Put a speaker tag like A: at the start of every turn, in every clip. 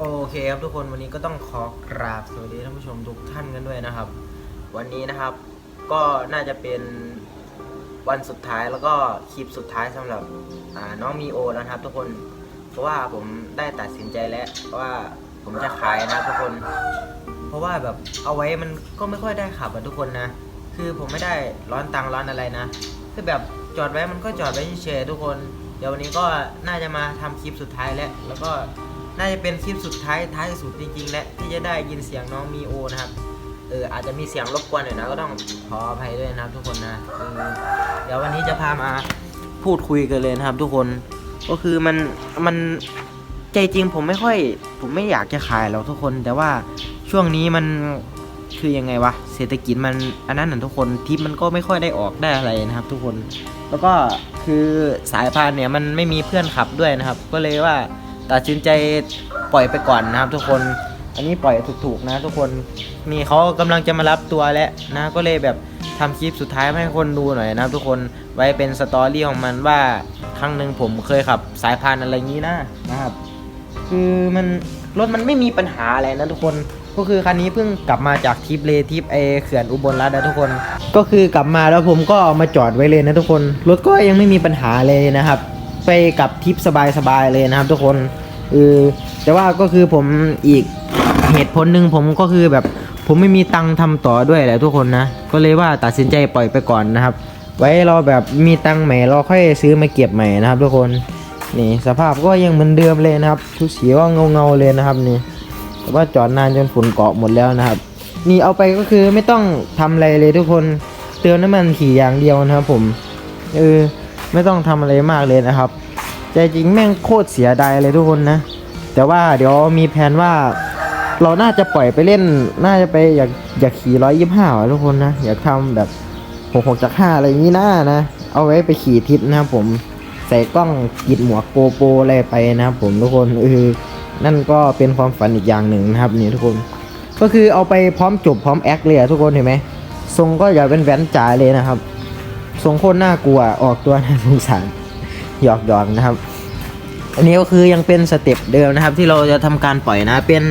A: โอเคครับทุกคนวันนี้ก็ต้องขอกราบสวัสดีท่านผู้ชมทุกท่านกันด้วยนะครับ วันนี้นะครับก็น่าจะเป็นวันสุดท้ายแล้วก็คลิปสุดท้ายสำหรับน้องมีโอแล้วครับ ทุกคนเพราะว่าผมได้ตัดสินใจแล้วว่าผมจะขายนะทุกคน เพราะว่าแบบเอาไว้มันก็ไม่ค่อยได้ขับอะทุกคนนะ คือผมไม่ได้ร้อนตังร้อนอะไรนะ คือแบบจอดไว้มันก็จอดไว้เฉยๆทุกคน เดี๋ยววันนี้ก็น่าจะมาทำคลิปสุดท้ายแล้วแล้วก็ น่าจะเป็นคลิปสุดท้ายท้ายสุดจริงๆและที่จะได้ยินเสียงน้องมีโอนะครับเอออาจจะมีเสียงรบกวนหน่อยนะก็ต้องขออภัยด้วยนะครับทุกคนนะเออเดี๋ยววันนี้จะพามาพูดคุยกันเลยนะครับ ทุกคนก็คือมันมันใจจริงผมไม่ค่อยผมไม่อยากจะขายหรอกทุกคน แต่ว่าช่วงนี้มันคือยังไงวะเศรษฐกิจมันอันนั้นนะทุกคนทริปมันก็ไม่ค่อยได้ออกได้อะไรนะครับ ทุกคน แล้วก็คือสายพานเนี่ยมันไม่มีเพื่อนขับด้วยนะครับ ก็เลยว่า ตัดสินใจปล่อยไปก่อนนะครับ ทุกคน อันนี้ปล่อยถูกๆนะ ทุกคน นี่เขากำลังจะมารับตัวแล้วนะ ก็เลยแบบทำคลิปสุดท้ายให้คนดูหน่อยนะครับ ทุกคน ไว้เป็นสตอรี่ของมันว่าครั้งหนึ่งผมเคยขับสายพานอะไรงนี้นะนะครับ คือมันรถมันไม่มีปัญหาอะไรนะทุกคน ก็คือคันนี้เพิ่งกลับมาจากทริปเลทริปไอเขื่อนอุบลรัตน์นะทุกคน ก็คือกลับมาแล้วผมก็ามาจอดไว้เลยนะทุกคน รถก็ยังไม่มีปัญหาเลยนะครับ ไปกับทริปสบายๆเลยนะครับทุกคน เออแต่ว่าก็คือผมอีกเหตุผลหนึ่งผมก็คือแบบผมไม่มีตังค์ทำต่อด้วยแหละทุกคนนะ ก็เลยว่าตัดสินใจปล่อยไปก่อนนะครับ ไว้เราแบบมีตังค์ใหม่เราค่อยซื้อมาเก็บใหม่นะครับทุกคนนี่สภาพก็ยังเหมือนเดิมเลยนะครับชุดสีก็เงาเงาเลยนะครับนี่แต่ว่าจอดนานจนฝุ่นเกาะหมดแล้วนะครับ นี่เอาไปก็คือไม่ต้องทำอะไรเลยทุกคนเติมน้ำมันขี่อย่างเดียวนะครับผมเออไม่ต้องทำอะไรมากเลยนะครับ ใจจริงแม่งโคตรเสียดายเลยทุกคนนะ แต่ว่าเดี๋ยวมีแผนว่า เราน่าจะปล่อยไปเล่น น่าจะไปอยากอยากขี่ร้อยยี่ห้าทุกคนนะ อยากทำแบบหกหกจากห้าอะไรอย่างนี้นะนะ เอาไว้ไปขี่ทริปนะครับผมใส่กล้องกิดหมวกโกโปอะไรไปนะครับผมทุกคนเออนั่นก็เป็นความฝันอีกอย่างหนึ่งนะครับนี่ทุกคน ก็คือเอาไปพร้อมจบพร้อมแอคเลยอะทุกคนเห็นไหมทรงก็อย่าเป็นแว้นจ๋าเลยนะครับทรงโคตรน่ากลัวออกตัวน่าสงสาร หยอกหยอกนะครับ อันนี้ก็คือยังเป็นสเต็ปเดิมนะครับ ที่เราจะทำการปล่อยนะ เป็น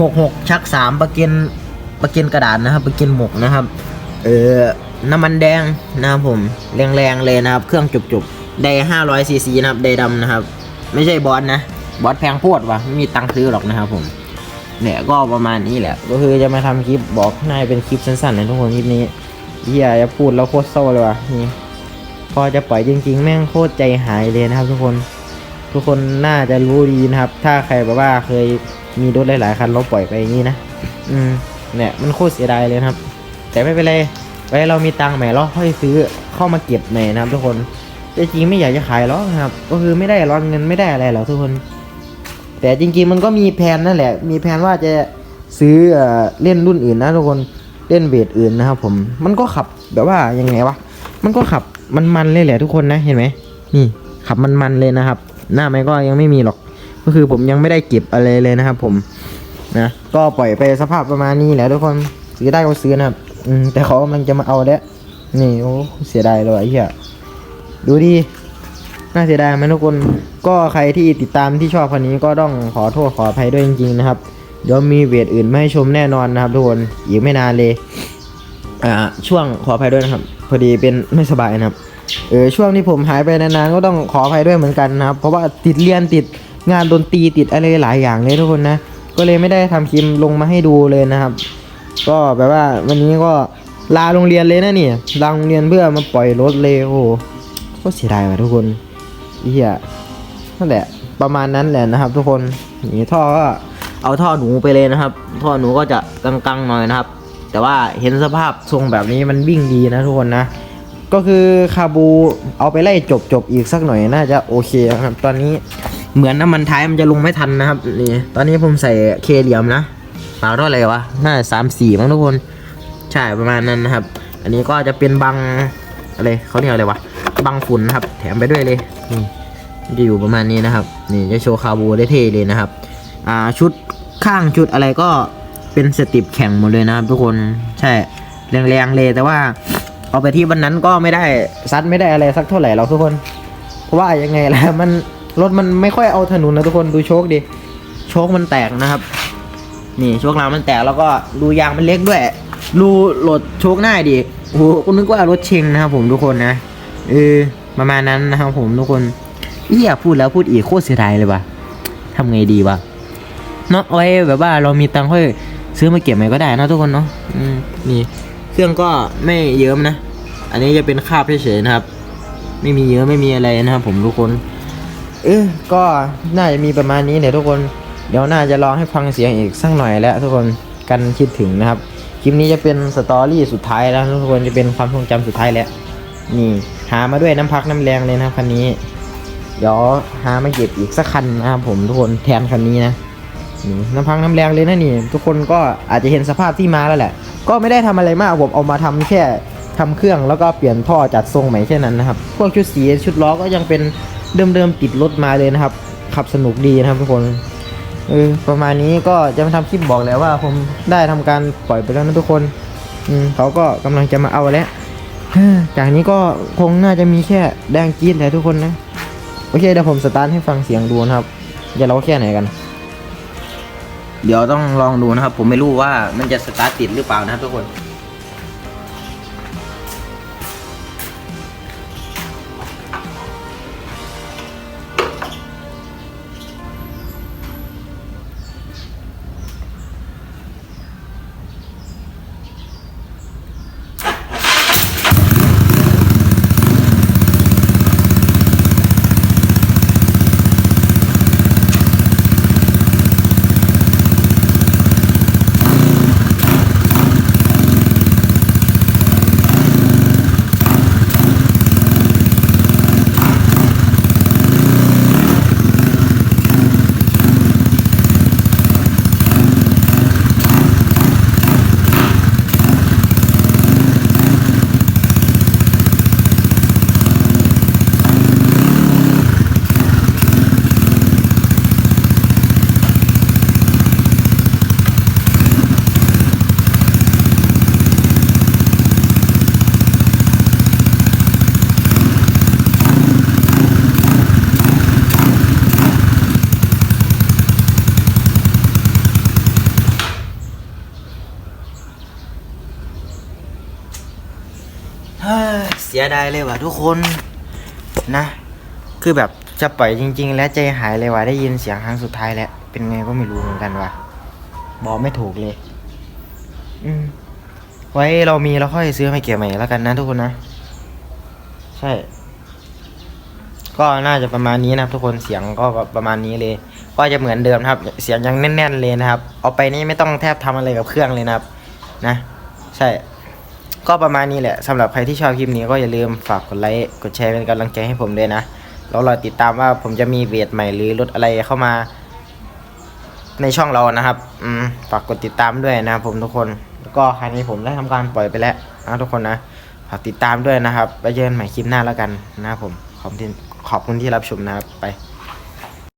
A: หกหกชักสามประเกินประเกินกระดาษนะครับ ประเกินหมกนะครับ เออน้ำมันแดงนะครับผมแรงๆเลยนะครับ เครื่องจุบๆได้500ซีซีนะครับได้ดำนะครับ ไม่ใช่บอสนะบอสแพงโพดวะไม่มีตังค์ซื้อหรอกนะครับผมเนี่ยก็ประมาณนี้แหละ ก็คือจะมาทำคลิปบอกนายเป็นคลิปสั้นๆนะทุกคนคลิปนี้เฮียจะพูดแล้วโคตรเศร้าเลยวะนี่ พอจะปล่อยจริง ๆ แม่งโคตรใจหายเลยนะครับ ทุกคนทุกคนน่าจะรู้ดีนะครับ ถ้าใครแบบว่าเคยมีรถหลายๆคันเราปล่อยไปอย่างนี้นะอืมเนี่ยมันโคตรเสียดายเลยครับ แต่ไม่เป็นไรไว้เรามีตังค์ใหม่เราค่อยซื้อเข้ามาเก็บใหม่นะครับ ทุกคนแต่จริงไม่อยากจะขายหรอกนะครับ ก็คือไม่ได้ร้อนเงินไม่ได้อะไรหรอกทุกคน แต่จริงๆมันก็มีแผนนั่นแหละ มีแผนว่าจะซื้อเอเล่นรุ่นอื่นนะทุกคนเล่นเวทอื่นนะครับ ผมมันก็ขับแบบว่ายังไงวะมันก็ขับ มันๆเลยแหละทุกคนนะเห็นไหมนี่ขับมันๆเลยนะครับ หน้าไม่ก็ยังไม่มีหรอก ก็คือผมยังไม่ได้เก็บอะไรเลยนะครับ ผมนะก็ปล่อยไปสภาพประมาณนี้แหละทุกคนซื้อได้ก็ซื้อนะครับ อืมแต่เขากำลังจะมาเอาแล้วนี่โอ้เสียดายเลยไอ้เหี้ยดูดิน่าเสียดายไหมทุกคนก็ใครที่ติดตามที่ชอบคนนี้ก็ต้องขอโทษขออภัยด้วยจริงๆนะครับเดี๋ยวมีเวทอื่นมาให้ชมแน่นอนนะครับทุกคนอีกไม่นานเลย อ่าช่วงขออภัยด้วยนะครับ พอดีเป็นไม่สบายนะครับเออช่วงที่ผมหายไปนานๆก็ต้องขออภัยด้วยเหมือนกันนะครับ เพราะว่าติดเรียนติดงานดนตรีติดอะไรหลายอย่างเลยทุกคนนะ ก็เลยไม่ได้ทำคลิปลงมาให้ดูเลยนะครับ ก็แบบว่าวันนี้ก็ลาโรงเรียนเลยนะนี่ลาโรงเรียนเพื่อมาปล่อยรถเลยโอ้ก็เสียดายว่ะทุกคนเฮียนั่นแหละประมาณนั้นแหละนะครับ ทุกคนนี่ท่อก็เอาท่อหนูไปเลยนะครับ ท่อหนูก็จะกังๆหน่อยนะครับ แต่ว่าเห็นสภาพทรงแบบนี้มันวิ่งดีนะทุกคนนะ ก็คือคาบูเอาไปไล่จบจบอีกสักหน่อยน่าจะโอเคครับ ตอนนี้เหมือนน้ำมันท้ายมันจะลงไม่ทันนะครับนี่ตอนนี้ผมใส่เคเหลียมนะเปล่าเท่าไหร่วะน่าสามสี่มั้งทุกคนใช่ประมาณนั้นนะครับ อันนี้ก็จะเป็นบังอะไรเขาเรียกอะไรวะบังฝุ่นนะครับ แถมไปด้วยเลยนี่จะอยู่ประมาณนี้นะครับ นี่จะโชว์คาบูได้เท่เลยนะครับ อ่าชุดข้างชุดอะไรก็ เป็นสติปแข่งหมดเลยนะครับทุกคนใช่แรงๆเลยแต่ว่า เอาไปที่วันนั้นก็ไม่ได้ซัดไม่ได้อะไรสักเท่าไหร่หรอกทุกคน เพราะว่ายังไงล่ะมันรถมันไม่ค่อยเอาถนนนะทุกคนดูโชคดิโชคมันแตกนะครับ นี่โชครามันแตกแล้วก็รูยางมันเล็กด้วยรูหลดโชคหน้าดิโอ้โหกูนึกว่ารถเชงนะครับผมทุกคนนะเออประมาณนั้นนะครับผมทุกคนเอียพูดแล้วพูดอีกโคตรเสียดายเลยว่ะทำไงดีวะเนาะเอาไว้แบบว่าเรามีตังค์ค่อย ซื้อมาเก็บใหม่ก็ได้นะทุกคนเนาะนี่เครื่องก็ไม่เยิ้มนะ อันนี้จะเป็นคาบเฉยๆนะครับ ไม่มีเยอะไม่มีอะไรนะครับผมทุกคน เออก็น่าจะมีประมาณนี้เนี่ยทุกคน เดี๋ยวน่าจะลองให้ฟังเสียงอีกสักหน่อยแล้วทุกคนกันคิดถึงนะครับ คลิปนี้จะเป็นสตอรี่สุดท้ายแล้วทุกคนจะเป็นความทรงจำสุดท้ายแล้ว นี่ หามาด้วยน้ำพักน้ำแรงเลยนะครับคันนี้ เดี๋ยวหามาเก็บอีกสักคันนะครับผมทุกคนแทนคันนี้นะ นี่น้ำพักน้ำแรงเลยนะนี่ ทุกคนก็อาจจะเห็นสภาพที่มาแล้วแหละ ก็ไม่ได้ทำอะไรมากผมเอามาทำแค่ทำเครื่องแล้วก็เปลี่ยนท่อจัดทรงใหม่แค่นั้นนะครับ พวกชุดสีชุดล้อก็ยังเป็นเดิมๆติดรถมาเลยนะครับ ขับสนุกดีนะครับทุกคนเออประมาณนี้ก็จะมาทำคลิปบอกแล้วว่าผมได้ทำการปล่อยไปแล้วนะทุกคนอืมเขาก็กำลังจะมาเอาแล้วเฮ้อจากนี้ก็คงน่าจะมีแค่แดงจีนแต่ทุกคนนะ โอเคเดี๋ยวผมสตาร์ทให้ฟังเสียงดูนะครับ จะเราแค่ไหนกัน เดี๋ยวต้องลองดูนะครับ ผมไม่รู้ว่ามันจะสตาร์ทติดหรือเปล่านะครับทุกคน สียดายเลยว่ะทุกคนนะ คือแบบจะปล่อยจริง ๆ แล้วใจหายเลยว่ะได้ยินเสียงครั้งสุดท้ายแล้ว เป็นไงก็ไม่รู้เหมือนกันว่ะบอกไม่ถูกเลย อืม ไว้เรามีเราค่อยซื้อมาเก็บใหม่แล้วกันนะทุกคนนะ ใช่ ก็น่าจะประมาณนี้นะครับ ทุกคนเสียงก็ประมาณนี้เลย ก็จะเหมือนเดิมครับ เสียงยังแน่น ๆ เลยนะครับ เอาไปนี่ไม่ต้องแทบทำอะไรกับเครื่องเลยนะครับ นะ ใช่ ก็ประมาณนี้แหละสำหรับใครที่ชอบคลิปนี้ก็อย่าลืมฝากกดไลค์กดแชร์เป็นกำลังใจให้ผมด้วยนะแล้วรอติดตามว่าผมจะมีเวทใหม่หรือรถอะไรเข้ามา ในช่องเรานะครับอืมฝากกดติดตามด้วยนะครับผมทุกคนแล้วก็ครั้นี้ผมได้ทำการปล่อยไปแล้วนะทุกคนนะฝากติดตามด้วยนะครับไปเจอกันใหม่คลิปหน้าแล้วกันนะครับผมขอบคุณขอบคุณที่รับชมนะครับไป